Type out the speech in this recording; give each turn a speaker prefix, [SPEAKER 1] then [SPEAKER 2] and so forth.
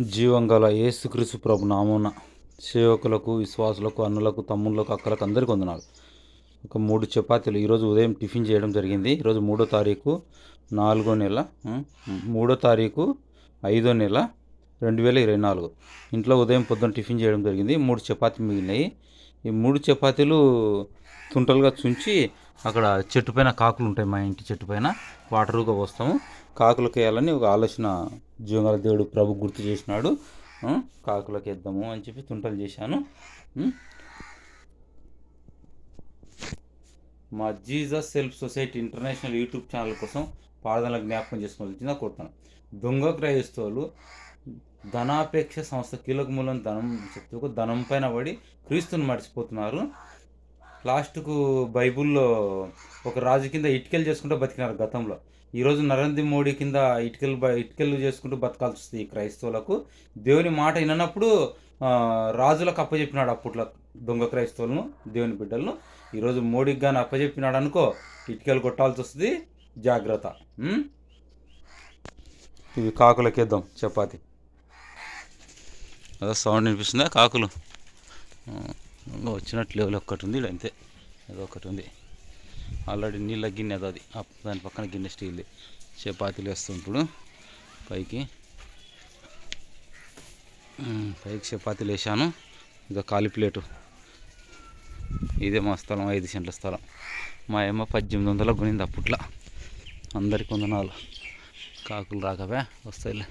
[SPEAKER 1] జీవం గల ప్రభు నామున సేవకులకు విశ్వాసులకు అన్నులకు తమ్ముళ్ళకు అక్కలకు అందరికీ వందనాలు. ఒక మూడు చపాతీలు. ఈరోజు ఉదయం టిఫిన్ చేయడం జరిగింది. ఈరోజు మూడో తారీఖు నాలుగో నెల మూడో తారీఖు ఐదో నెల రెండు వేల ఇరవై నాలుగు. ఇంట్లో ఉదయం పొద్దున్న టిఫిన్ చేయడం జరిగింది. మూడు చపాతీ మిగిలినాయి. ఈ మూడు చపాతీలు తుంటలుగా చుంచి అక్కడ చెట్టు పైన కాకులు ఉంటాయి మా ఇంటి చెట్టు పైన. వాటర్గా పోస్తాము. కాకులకు వేయాలని ఒక ఆలోచన జీవంగల దేవుడు ప్రభు గుర్తు చేసినాడు. కాకులకు వేద్దాము అని చెప్పి తుంటలు చేశాను. మా Jesus self society international YouTube channel కోసం పాదనలు జ్ఞాపకం చేసుకోవాల్సిందిగా కోరుతాను దొంగ క్రైస్తవులు ధనాపేక్ష సంస్థ కీలక మూలం ధనం చెప్తూ ధనం పైన పడి క్రీస్తుని మర్చిపోతున్నారు. లాస్ట్కు బైబుల్లో ఒక రాజు కింద ఇటుకలు చేసుకుంటూ బతికినారు గతంలో. ఈరోజు నరేంద్ర మోడీ కింద ఇటుకలు ఇటుకలు చేసుకుంటూ బతకాల్సి వస్తుంది క్రైస్తవులకు. దేవుని మాట వినప్పుడు రాజులకు అప్పచెప్పినాడు అప్పట్లో దొంగ క్రైస్తవులను దేవుని బిడ్డలను. ఈరోజు మోడీకి కానీ అప్పచెప్పినాడు అనుకో ఇటుకలు కొట్టాల్సి వస్తుంది. జాగ్రత్త. ఇవి కాకులకేద్దాం చపాతి. అదే సౌండ్ వినిపిస్తుందా? కాకులు. వచ్చినట్లు ఒకటి లెవెల్ ఒక్కటి ఉంది అంతే. ఏదో ఒకటి ఉంది. ఆల్రెడీ నీళ్ళ గిన్నె అది అది. దాని పక్కన గిన్నె స్టీల్ది చపాతీలు వేస్తుంటాడు పైకి. పైకి చపాతీలు వేసాను ఇక ఖాళీ ప్లేటు. ఇదే మా స్థలం ఐదు సెంట్ల స్థలం. మా అమ్మ పద్దెనిమిది వందల కొనింది అప్పట్లో. అందరికి వందనాలు కాకులు రాకవే వస్తాయిలే.